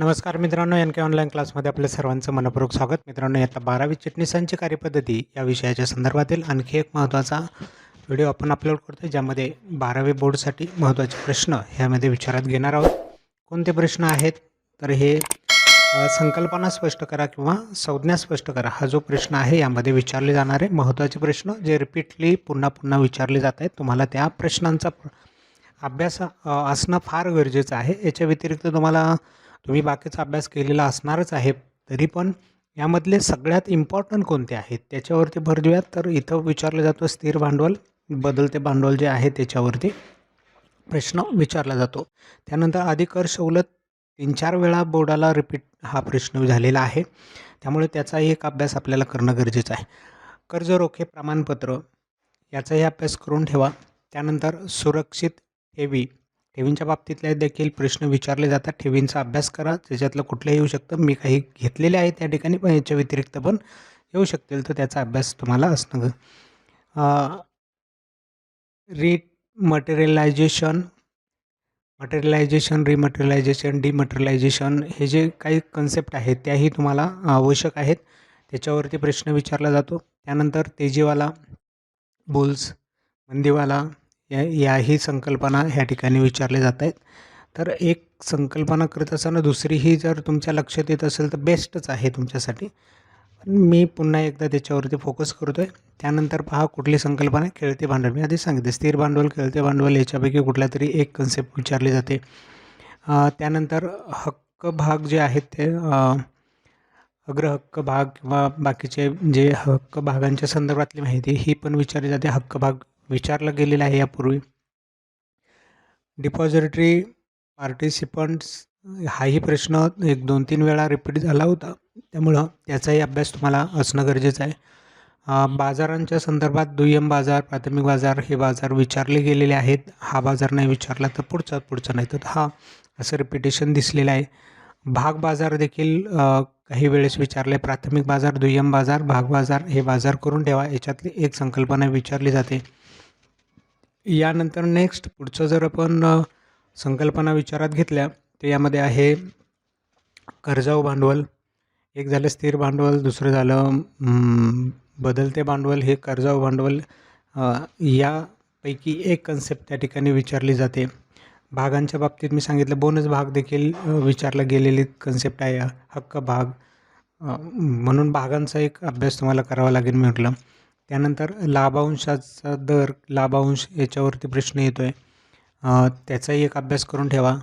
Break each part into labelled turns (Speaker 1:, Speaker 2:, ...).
Speaker 1: नमस्कार मित्रांनो एन के ऑनलाईन क्लासमध्ये आपल्या सर्वांचं मनपूर्वक स्वागत. मित्रांनो आता बारावी चिटणीसांची कार्यपद्धती या विषयाच्या संदर्भातील आणखी एक महत्त्वाचा व्हिडिओ आपण अपलोड करतो ज्यामध्ये बारावी बोर्डसाठी महत्त्वाचे प्रश्न ह्यामध्ये विचारात घेणार आहोत. कोणते प्रश्न आहेत? तर हे संकल्पना स्पष्ट करा किंवा संज्ञा स्पष्ट करा. हा जो प्रश्न आहे यामध्ये विचारले जाणारे महत्त्वाचे प्रश्न जे रिपीटली पुन्हा पुन्हा विचारले जात आहेत तुम्हाला त्या प्रश्नांचा अभ्यास असणं फार गरजेचं आहे. याच्या व्यतिरिक्त तुम्हाला तुम्ही बाकीचा अभ्यास केलेला असणारच आहे तरी पण यामधले सगळ्यात इम्पॉर्टंट कोणते आहेत? त्याच्यावरती भर देऊयात. तर इथं विचारलं जातं स्थिर भांडवल बदलते भांडवल जे आहे त्याच्यावरती प्रश्न विचारला जातो. त्यानंतर अधिकर सवलत तीन चार वेळा बोर्डाला रिपीट हा प्रश्न झालेला आहे. त्यामुळे त्याचाही एक अभ्यास आपल्याला करणं गरजेचं आहे. कर्ज रोखे प्रमाणपत्र याचाही अभ्यास करून ठेवा. त्यानंतर सुरक्षित ठेवी. ठेवींच्या बाबतीतले देखील प्रश्न विचारले जातात. ठेवींचा अभ्यास करा त्याच्यातलं कुठलंही येऊ शकतं. मी काही घेतलेले आहे त्या ठिकाणी पण याच्या व्यतिरिक्त पण येऊ शकतील. तर त्याचा अभ्यास तुम्हाला असणं रिमटेरियलायझेशन मटेरियलायझेशन रिमटेरियलायझेशन डिमटेरियलायझेशन हे जे काही कन्सेप्ट आहेत त्याही तुम्हाला आवश्यक आहेत. त्याच्यावरती प्रश्न विचारला जातो. त्यानंतर तेजीवाला बुल्स मंदीवाला या याही संकल्पना ह्या ठिकाणी विचारल्या जात आहेत. तर एक संकल्पना करत असताना दुसरीही जर तुमच्या लक्षात येत असेल तर बेस्टच आहे तुमच्यासाठी. पण मी पुन्हा एकदा त्याच्यावरती फोकस करतो आहे त्यानंतर पहा कुठली संकल्पना खेळते भांडवल. मी आधी सांगितले स्थिर भांडवल खेळते भांडवल याच्यापैकी कुठला तरी एक कन्सेप्ट विचारली जाते. त्यानंतर हक्क भाग जे आहेत ते अग्रहक्क भाग किंवा बाकीचे जे हक्क भागांच्या संदर्भातली माहिती ही पण विचारली जाते. हक्क भाग विचारलं गेलेलं आहे यापूर्वी. डिपॉझिटरी पार्टिसिपंट्स हाही प्रश्न एक दोन तीन वेळा रिपीट झाला होता. त्यामुळं त्याचाही अभ्यास तुम्हाला असणं गरजेचं आहे. बाजारांच्या संदर्भात दुय्यम बाजार प्राथमिक बाजार हे बाजार विचारले गेलेले आहेत. हा बाजार नाही विचारला तर पुढचा पुढचा नाही तर हा. असं रिपिटेशन दिसलेलं आहे. भाग बाजार देखील काही वेळेस विचारले. प्राथमिक बाजार दुय्यम बाजार भाग बाजार हे बाजार करून ठेवा. याच्यातली एक संकल्पना विचारली जाते. यानंतर नेक्स्ट पुढचं जर आपण संकल्पना विचारात घेतल्या तर यामध्ये आहे कर्जाऊ भांडवल. एक झालं स्थिर भांडवल दुसरं झालं बदलते भांडवल. हे कर्जाऊ भांडवल यापैकी एक कन्सेप्ट त्या ठिकाणी विचारली जाते. भागांच्या बाबतीत मी सांगितलं बोनस भाग देखील विचारला गेलेली कन्सेप्ट आहे हक्क भाग. म्हणून भागांचा एक अभ्यास तुम्हाला करावा लागेल म्हटलं. त्यानंतर लाभांशाचा दर लाभांश याच्यावरती प्रश्न येतो आहे त्याचाही एक अभ्यास करून ठेवा.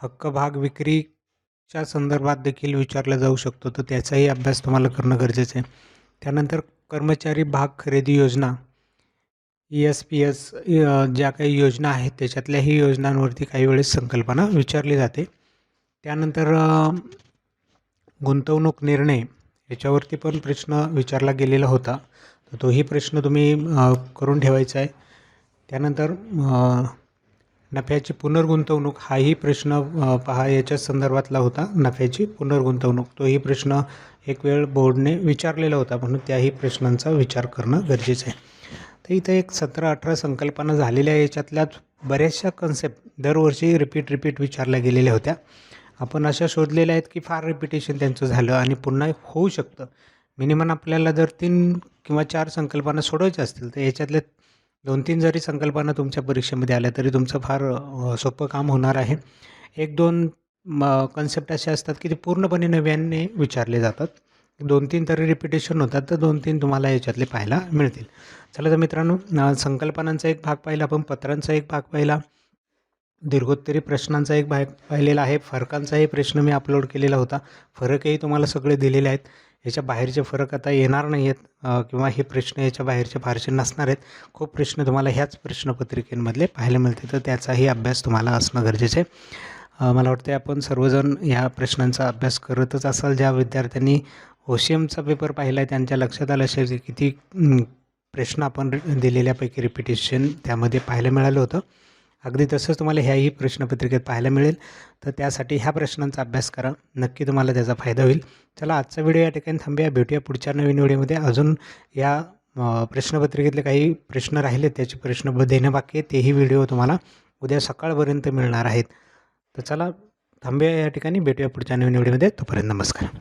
Speaker 1: हक्क भाग विक्रीच्या संदर्भात देखील विचारला जाऊ शकतो तर त्याचाही अभ्यास तुम्हाला करणं गरजेचं आहे. त्यानंतर कर्मचारी भाग खरेदी योजना. ई एस पी एस ज्या काही योजना आहेत त्याच्यातल्याही योजनांवरती काही वेळेस संकल्पना विचारली जाते. त्यानंतर गुंतवणूक निर्णय याच्यावरती पण प्रश्न विचारला गेलेला होता. तर तोही प्रश्न तुम्ही करून ठेवायचा आहे. त्यानंतर नफ्याची पुनर्गुंतवणूक हाही प्रश्न पहा याच्या संदर्भातला होता. नफ्याची पुनर्गुंतवणूक तोही प्रश्न एक वेळ बोर्डने विचारलेला होता म्हणून त्याही प्रश्नांचा विचार करणं गरजेचं आहे. तर इथं एक सतरा अठरा संकल्पना झालेल्या आहे. याच्यातल्याच बऱ्याचशा कन्सेप्ट दरवर्षी रिपीट रिपीट विचारल्या गेलेल्या होत्या. आपण अशा शोधलेल्या आहेत की फार रिपिटेशन त्यांचं झालं आणि पुन्हा होऊ शकतं. मिनिमम आपल्याला जर तीन किंवा चार संकल्पना सोडवायच्या असतील तर याच्यातल्या दोन तीन जरी संकल्पना तुमच्या परीक्षेमध्ये आल्या तरी तुमचं फार सोपं काम होणार आहे. एक दोन कन्सेप्ट असे असतात की ते पूर्णपणे नव्याने विचारले जातात. दोन तीन तरी रिपिटेशन होतात तर दोन तीन तुम्हाला याच्यातले पाहायला मिळतील. चला तर मित्रांनो संकल्पनांचा एक भाग पाहिला आपण पत्रांचा एक भाग पाहिला. दीर्घोत्तरी प्रश्नांचा एक भाग पाहिलेला आहे. फरकांचाही प्रश्न मी अपलोड केलेला होता. फरकही तुम्हाला सगळे दिलेले आहेत. याच्या बाहेरचे फरक आता येणार नाही आहेत किंवा हे प्रश्न याच्या बाहेरचे फारसे नसणार आहेत. खूप प्रश्न तुम्हाला ह्याच प्रश्नपत्रिकेमधले पाहायला मिळते तर त्याचाही अभ्यास तुम्हाला असणं गरजेचं आहे. मला वाटते आपण सर्वजण ह्या प्रश्नांचा अभ्यास करतच असाल. ज्या विद्यार्थ्यांनी ओ सी एमचा पेपर पाहिला आहे त्यांच्या लक्षात आलं असेल की किती प्रश्न आपण दिलेल्यापैकी रिपिटेशन त्यामध्ये पाहायला मिळालं होतं. अगदी तसंच तुम्हाला ह्याही प्रश्नपत्रिकेत पाहायला मिळेल. तर त्यासाठी ह्या प्रश्नांचा अभ्यास करा. नक्की तुम्हाला त्याचा फायदा होईल. चला आजचा व्हिडिओ या ठिकाणी थांबूया. भेटूया पुढच्या नवीन व्हिडिओमध्ये. अजून या प्रश्नपत्रिकेतले काही प्रश्न राहिले त्याचे प्रश्न देणं बाकी आहे. तेही व्हिडिओ तुम्हाला उद्या सकाळपर्यंत मिळणार आहेत. तर चला थांबूया या ठिकाणी. भेटूया पुढच्या नवीन व्हिडिओमध्ये. तोपर्यंत नमस्कार.